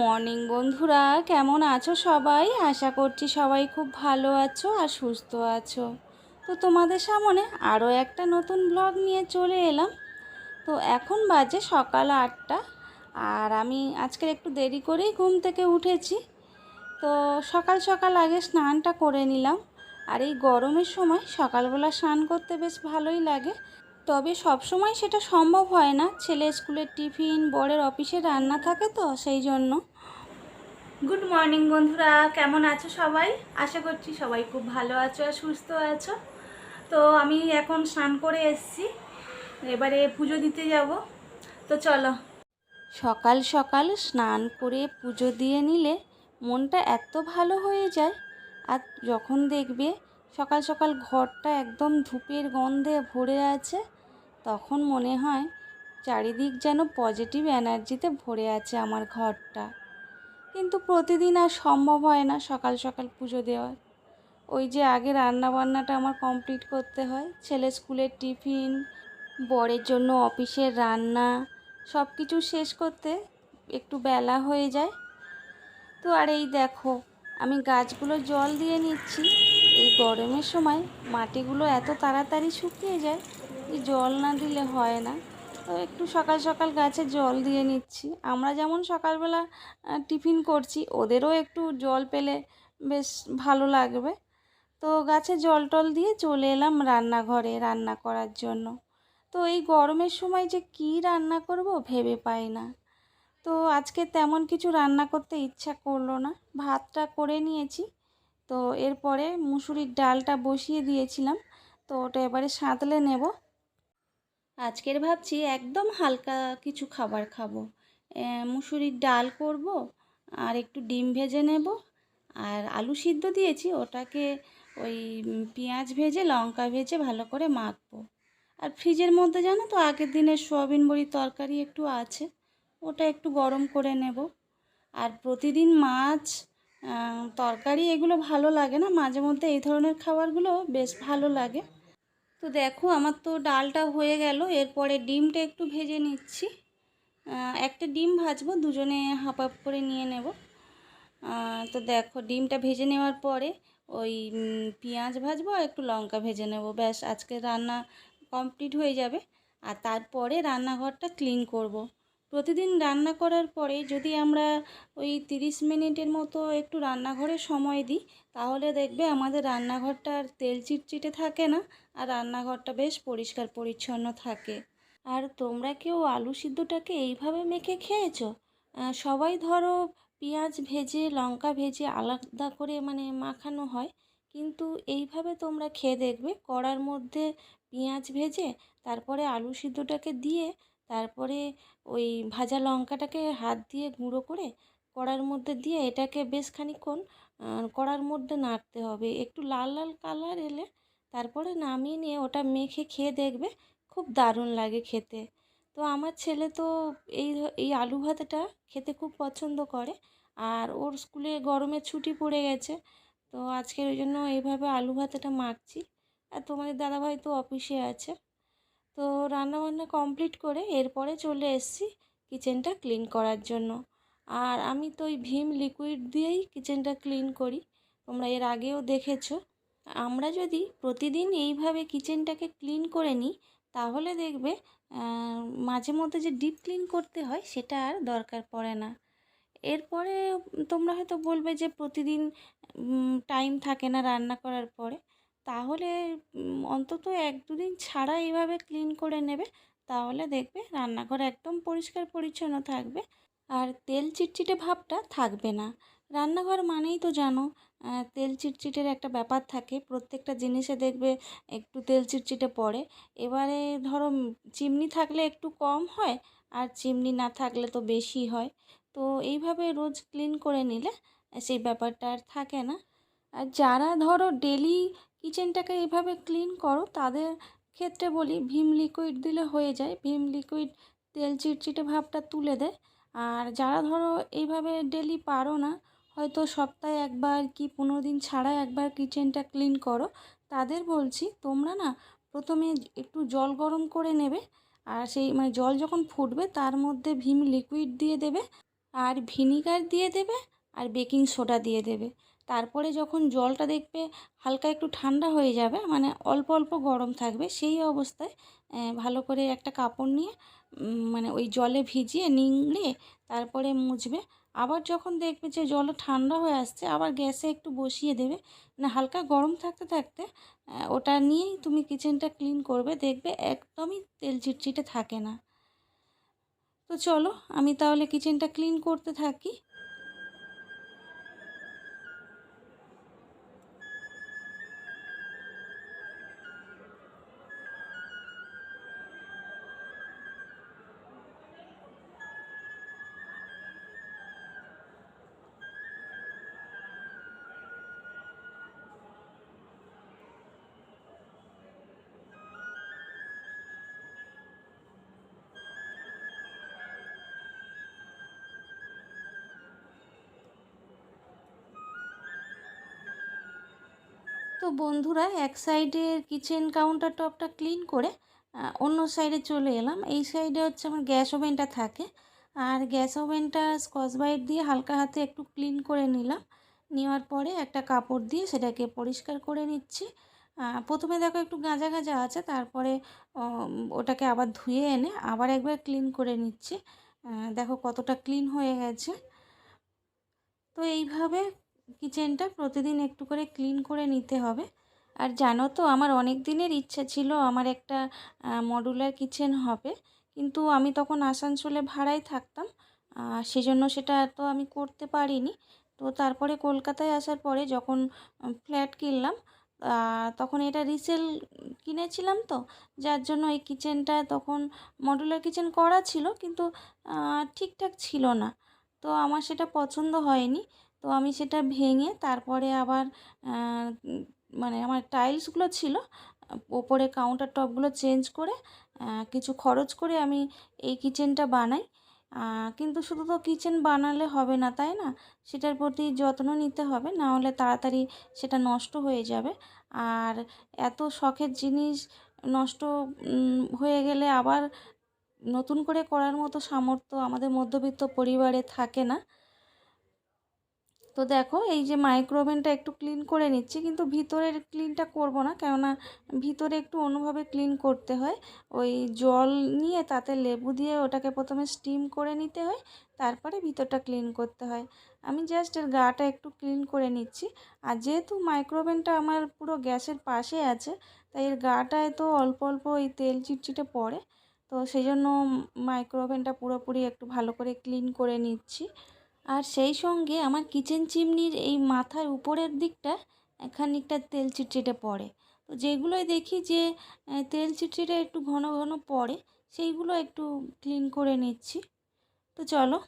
Morning বন্ধুরা। কেমন আছো সবাই? আশা করছি সবাই খুব ভালো আছো আর সুস্থ আছো। তো তোমাদের সামনে আরও একটা নতুন ব্লগ নিয়ে চলে এলাম। তো এখন বাজে সকাল আটটা আর আমি আজকে একটু দেরি করেই ঘুম থেকে উঠেছি। তো সকাল সকাল আগে স্নানটা করে নিলাম। আর এই গরমের সময় সকালবেলা স্নান করতে বেশ ভালোই লাগে। তবে সব সময় সেটা সম্ভব হয় না। ছেলে স্কুলের টিফিন, বরের অফিসে রান্না থাকে তো, সেই জন্য। গুড মর্নিং বন্ধুরা। কেমন আছো সবাই? আশা করছি সবাই খুব ভালো আছো আর সুস্থ আছো। তো আমি এখন স্নান করে এসেছি। এবারে পুজো দিতে যাব। তো চলো। সকাল সকাল স্নান করে পুজো দিয়ে নিলে মনটা এত ভালো হয়ে যায়। আর যখন দেখবে সকাল সকাল ঘরটা একদম ধূপের গন্ধে ভরে আছে, তখন মনে হয় চারিদিক যেন পজিটিভ এনার্জিতে ভরে আছে আমার ঘরটা। কিন্তু প্রতিদিন আর সম্ভব হয় না সকাল সকাল পুজো দেওয়ার। ওই যে আগে রান্না বান্নাটা আমার কমপ্লিট করতে হয়, ছেলে স্কুলের টিফিন, বরের জন্য অফিসের রান্না সব কিছু শেষ করতে একটু বেলা হয়ে যায়। তো আর এই দেখো, আমি গাছগুলো জল দিয়ে নিচ্ছি। এই গরমের সময় মাটিগুলো এত তাড়াতাড়ি শুকিয়ে যায় যে জল না দিলে হয় না। তো একটু সকাল সকাল গাছে জল দিয়ে নিচ্ছি। আমরা যেমন সকালবেলা টিফিন করছি, ওদেরও একটু জল পেলে বেশ ভালো লাগবে। তো গাছে জল টল দিয়ে চলে এলাম রান্নাঘরে রান্না করার জন্য। তো এই গরমের সময় যে কী রান্না করব ভেবে পাই না। তো আজকে তেমন কিছু রান্না করতে ইচ্ছা করল না। ভাতটা করে নিয়েছি। তো এরপরে মুসুরির ডালটা বসিয়ে দিয়েছিলাম। তো ওটা এবারে সাঁতলে নেব। আজকের ভাবছি একদম হালকা কিছু খাবার খাব। মুসুরির ডাল করব আর একটু ডিম ভেজে নেব। আর আলু সিদ্ধ দিয়েছি, ওটাকে ওই পেঁয়াজ ভেজে, লঙ্কা ভেজে ভালো করে মাখবো। আর ফ্রিজের মধ্যে জানো তো, আগের দিনের সোয়াবিন বড়ি তরকারি একটু আছে, ওটা একটু গরম করে নেব। আর প্রতিদিন মাছ তরকারি এগুলো ভালো লাগে না? মাঝে মধ্যে এই ধরনের খাবারগুলো বেশ ভালো লাগে। তো দেখো আমার তো ডালটা হয়ে গেল, এরপরে ডিমটা একটু ভেজে নিচ্ছি। একটা ডিম ভাজবো, দুজনে হাফ হাফ করে নিয়ে নেব। তো দেখো ডিমটা ভেজে নেওয়ার পরে ওই পেঁয়াজ ভাজবো আর একটু লঙ্কা ভেজে নেব। ব্যাস, আজকে রান্না কমপ্লিট হয়ে যাবে। আর তারপরে রান্নাঘরটা ক্লিন করব। প্রতিদিন রান্না করার পরে যদি আমরা ওই তিরিশ মিনিটের মতো একটু রান্নাঘরে সময় দিই, তাহলে দেখবে আমাদের রান্নাঘরটা আর তেল চিটচিটে থাকে না, আর রান্নাঘরটা বেশ পরিষ্কার পরিচ্ছন্ন থাকে। আর তোমরা কেউ আলু সিদ্ধটাকে এইভাবে মেখে খেয়েছো? সবাই ধরো পেঁয়াজ ভেজে, লঙ্কা ভেজে আলাদা করে মানে মাখানো হয়, কিন্তু এইভাবে তোমরা খেয়ে দেখবে কড়ার মধ্যে পেঁয়াজ ভেজে, তারপরে আলু সিদ্ধটাকে দিয়ে তারপরে ওই ভাজা লঙ্কাটাকে হাত দিয়ে গুঁড়ো করে কড়ার মধ্যে দিয়ে এটাকে বেশ খানিক্ষণ কড়ার মধ্যে নাড়তে হবে। একটু লাল লাল কালার এলে তারপরে নামিয়ে নিয়ে ওটা মেখে খেয়ে দেখবে খুব দারুণ লাগে খেতে। তো আমার ছেলে তো এই এই আলু ভাতেটা খেতে খুব পছন্দ করে আর ওর স্কুলে গরমে ছুটি পড়ে গেছে। তো আজকের ওই জন্য এইভাবে আলু ভাতেটা মাখছি। আর তোমাদের দাদাভাই তো অফিসে আছে। তো রান্নাবান্না কমপ্লিট করে এরপরে চলে এসেছি কিচেনটা ক্লিন করার জন্য। আর আমি তো ওই ভীম লিকুইড দিয়েই কিচেনটা ক্লিন করি, তোমরা এর আগেও দেখেছ। আমরা যদি প্রতিদিন এইভাবে কিচেনটাকে ক্লিন করে নিই, তাহলে দেখবে মাঝে মধ্যে যে ডিপ ক্লিন করতে হয় সেটা আর দরকার পড়ে না। এরপরে তোমরা হয়তো বলবে যে প্রতিদিন টাইম থাকে না রান্না করার পরে। তাহলে অন্তত এক দুদিন ছাড়া এইভাবে ক্লিন করে নেবে, তাহলে দেখবে রান্নাঘর একদম পরিষ্কার পরিচ্ছন্ন থাকবে। আর তেল চিটচিটে ভাবটা থাকবে না। রান্নাঘর মানেই তো জানো তেল চিটচিটের একটা ব্যাপার থাকে। প্রত্যেকটা জিনিসে দেখবে একটু তেল চিটচিটে পড়ে। এবারে ধরো চিমনি থাকলে একটু কম হয়, আর চিমনি না থাকলে তো বেশি হয়। তো এইভাবে রোজ ক্লিন করে নিলে, সেই ব্যাপারটা আর থাকে না। আর যারা ধরো ডেলি কিচেনটাকে এইভাবে ক্লিন করো, তাদের ক্ষেত্রে বলি ভীম লিকুইড দিলে হয়ে যায়। ভীম লিকুইড তেল চিটচিটে ভাবটা তুলে দেয়। আর যারা ধরো এইভাবে ডেলি পারো না, হয়তো সপ্তাহে একবার কি পনেরো দিন ছাড়া একবার কিচেনটা ক্লিন করো, তাদের বলছি তোমরা না প্রথমে একটু জল গরম করে নেবে, আর সেই মানে জল যখন ফুটবে তার মধ্যে ভীম লিকুইড দিয়ে দেবে, আর ভিনিগার দিয়ে দেবে, আর বেকিং সোডা দিয়ে দেবে। তারপরে যখন জলটা দেখবে হালকা একটু ঠান্ডা হয়ে যাবে মানে অল্প অল্প গরম থাকবে, সেই অবস্থায় ভালো করে একটা কাপড় নিয়ে মানে ওই জলে ভিজিয়ে নিংড়ে তারপরে মুছবে। আবার যখন দেখবে যে জল ঠান্ডা হয়ে আসছে, আবার গ্যাসে একটু বসিয়ে দেবে। মানে হালকা গরম থাকতে থাকতে ওটা নিয়েই তুমি কিচেনটা ক্লিন করবে, দেখবে একদমই তেল চিটচিটে থাকে না। তো চলো, আমি তাহলে কিচেনটা ক্লিন করতে থাকি। তো বন্ধুরা এক সাইডের কিচেন কাউন্টার টপটা ক্লিন করে অন্য সাইডে চলে এলাম। এই সাইডে হচ্ছে আমার গ্যাস ওভেনটা থাকে। আর গ্যাস ওভেনটা স্কচ বাইট দিয়ে হালকা হাতে একটু ক্লিন করে নিলাম। নেওয়ার পরে একটা কাপড় দিয়ে সেটাকে পরিষ্কার করে নিচ্ছি। প্রথমে দেখো একটু গাঁজা গাঁজা আছে, তারপরে ওটাকে আবার ধুয়ে এনে আবার একবার ক্লিন করে নিচ্ছি। দেখো কতটা ক্লিন হয়ে গেছে। তো এইভাবে কিচেনটা প্রতিদিন একটু করে ক্লিন করে নিতে হবে। আর জানো তো, আমার অনেক দিনের ইচ্ছা ছিল আমার একটা মডুলার কিচেন হবে। কিন্তু আমি তখন আসানসোলে ভাড়ায় থাকতাম সেজন্য সেটা তো আমি করতে পারিনি। তো তারপরে কলকাতায় আসার পরে যখন ফ্ল্যাট কিনলাম তখন এটা রিসেল কিনেছিলাম তো, যার জন্য এই কিচেনটা তখন মডুলার কিচেন করা ছিল, কিন্তু ঠিকঠাক ছিল না। তো আমার সেটা পছন্দ হয়নি। তো আমি সেটা ভেঙে তারপরে আবার মানে আমার টাইলসগুলো ছিল ওপরে কাউন্টার টপগুলো চেঞ্জ করে কিছু খরচ করে আমি এই কিচেনটা বানাই। কিন্তু শুধু তো কিচেন বানালে হবে না, তাই না? সেটার প্রতি যত্ন নিতে হবে, না হলে তাড়াতাড়ি সেটা নষ্ট হয়ে যাবে। আর এত শখের জিনিস নষ্ট হয়ে গেলে আবার নতুন করে করার মতো সামর্থ্য আমাদের মধ্যবিত্ত পরিবারে থাকে না। তো দেখো, এই যে মাইক্রোওভেনটা একটু ক্লিন করে নিচ্ছি, কিন্তু ভিতরের ক্লিনটা করব না, কেননা ভিতরে একটু অন্যভাবে ক্লিন করতে হয়। ওই জল নিয়ে তাতে লেবু দিয়ে ওটাকে প্রথমে স্টিম করে নিতে হয়, তারপরে ভিতরটা ক্লিন করতে হয়। আমি জাস্ট এর গাটা একটু ক্লিন করে নিচ্ছি, আর যেহেতু মাইক্রোওভেনটা আমার পুরো গ্যাসের পাশে আছে, তাই এর গাটায় তো অল্প অল্প ওই তেল চিটচিটে পড়ে, তো সেই জন্য মাইক্রোওভেনটা পুরোপুরি একটু ভালো করে ক্লিন করে নিচ্ছি। আর সেই সঙ্গে আমার কিচেন চিমনির এই মাথার উপরের দিকটা খানিকটা তেল চিটচিটে পড়ে। তো যেগুলোই দেখি যে তেল চিটচিটে একটু ঘন ঘন পড়ে, সেইগুলো একটু ক্লিন করে নিচ্ছি। তো চলো।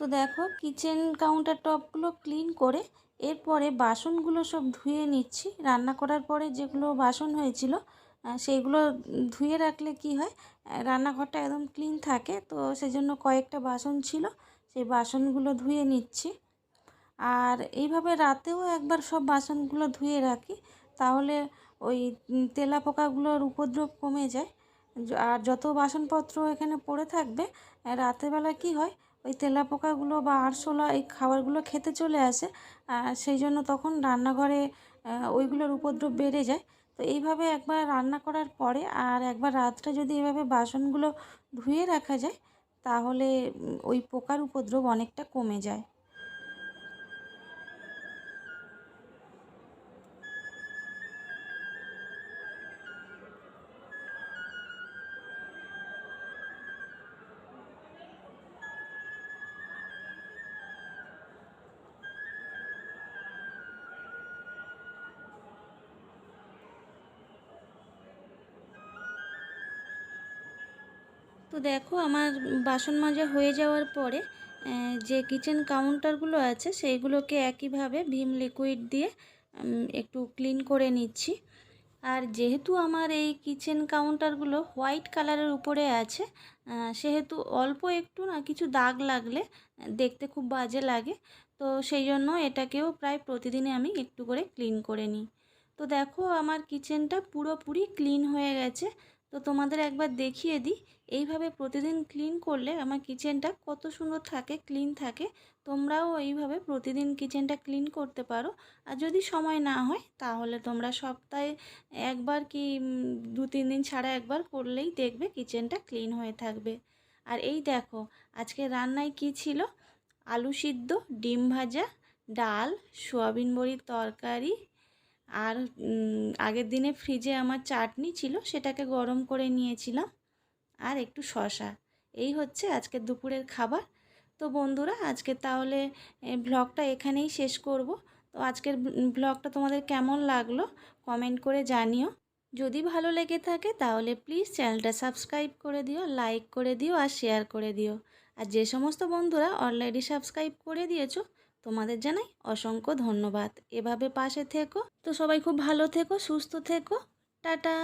তো দেখো কিচেন কাউন্টার টপগুলো ক্লিন করে এরপরে বাসনগুলো সব ধুয়ে নিচ্ছি। রান্না করার পরে যেগুলো বাসন হয়েছিল সেইগুলো ধুয়ে রাখলে কি হয় রান্নাঘরটা একদম ক্লিন থাকে। তো সেই জন্য কয়েকটা বাসন ছিল, সেই বাসনগুলো ধুয়ে নিচ্ছি। আর এইভাবে রাতেও একবার সব বাসনগুলো ধুয়ে রাখি, তাহলে ওই তেলা পোকাগুলোর উপদ্রব কমে যায়। আর যত বাসনপত্র এখানে পড়ে থাকবে রাতেরবেলা কি হয় ওই তেলাপোকাগুলো বা আরশোলা এই খাবারগুলো খেতে চলে আসে সেই জন্য তখন রান্নাঘরে ওইগুলোর উপদ্রব বেড়ে যায়। তো এইভাবে একবার রান্না করার পরে আর একবার রাতটা যদি এভাবে বাসনগুলো ধুয়ে রাখা যায়, তাহলে ওই পোকার উপদ্রব অনেকটা কমে যায়। তো দেখো আমার বাসন মাজা হয়ে যাওয়ার পরে যে কিচেন কাউন্টারগুলো আছে সেইগুলোকে একইভাবে ভীম লিকুইড দিয়ে একটু ক্লিন করে নিচ্ছি। আর যেহেতু আমার এই কিচেন কাউন্টারগুলো হোয়াইট কালারের উপরে আছে সেহেতু অল্প একটু না কিছু দাগ লাগলে, দেখতে খুব বাজে লাগে। তো সেই জন্য এটাকেও প্রায় প্রতিদিনই আমি একটু করে ক্লিন করে নিই। তো দেখো আমার কিচেনটা পুরোপুরি ক্লিন হয়ে গেছে। তো তোমাদের একবার দেখিয়ে দিই। এইভাবে প্রতিদিন ক্লিন করলে আমার কিচেনটা কত সুন্দর থাকে ক্লিন থাকে। তোমরাও এইভাবে প্রতিদিন কিচেনটা ক্লিন করতে পারো। আর যদি সময় না হয়, তাহলে তোমরা সপ্তাহে একবার কি দু, তিন দিন ছাড়া একবার করলেই দেখবে কিচেনটা ক্লিন হয়ে থাকবে। আর এই দেখো, আজকে রান্নায় কি ছিল? আলু সিদ্ধ, ডিম ভাজা, ডাল, সোয়াবিন বড়ির তরকারি আর আগের দিনে ফ্রিজে আমার চাটনি ছিল, সেটাকে গরম করে নিয়েছিলাম। আর একটু শশা এই হচ্ছে আজকের দুপুরের খাবার। তো বন্ধুরা, আজকে তাহলে ব্লগটা এখানেই শেষ করব। তো আজকের ব্লগটা তোমাদের কেমন লাগল কমেন্ট করে জানিও। যদি ভালো লেগে থাকে, তাহলে প্লিজ চ্যানেলটা সাবস্ক্রাইব করে দিও লাইক করে দিও, আর শেয়ার করে দিও। আর যে সমস্ত বন্ধুরা অলরেডি সাবস্ক্রাইব করে দিয়েছ তোমাদের জানাই অসংখ্য ধন্যবাদ। এভাবে পাশে থেকো। তো সবাই খুব ভালো থেকো, সুস্থ থেকো। টাটা।